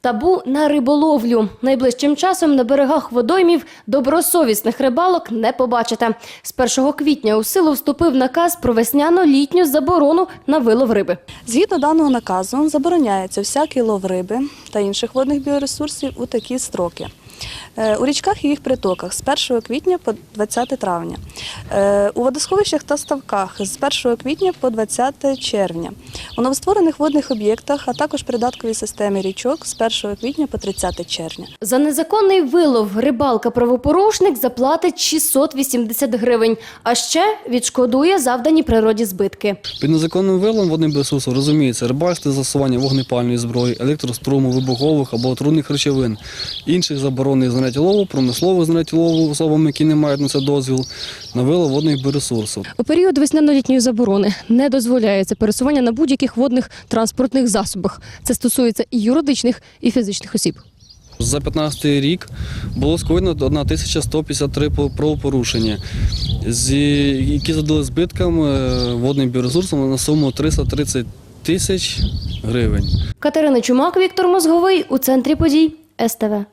Табу на риболовлю. Найближчим часом на берегах водоймів добросовісних рибалок не побачите. З 1 квітня у силу вступив наказ про весняно-літню заборону на вилов риби. Згідно даного наказу, забороняється всякий лов риби та інших водних біоресурсів у такі строки. Е, У річках і їх притоках з 1 квітня по 20 травня, у водосховищах та ставках з 1 квітня по 20 червня, у новостворених водних об'єктах, а також придатковій системі річок з 1 квітня по 30 червня. За незаконний вилов рибалка-правопорушник заплатить 680 гривень, а ще відшкодує завдані природі збитки. Під незаконним вилом водним ресурсом розуміється рибальське застосування вогнепальної зброї, електроструму, вибухових або отруйних речовин, інших заборонених заняття лову, промислових заняття лову особами, які не мають на це дозвіл, на вилов водних біоресурсів. У період весняно-літньої заборони не дозволяється пересування на будь-яких водних транспортних засобах. Це стосується і юридичних, і фізичних осіб. За 15 рік було скоєно 1153 по- правопорушення, які задали збиткам е, водним біоресурсам на суму 330 тисяч гривень. Катерина Чумак, Віктор Мозговий у центрі подій СТВ.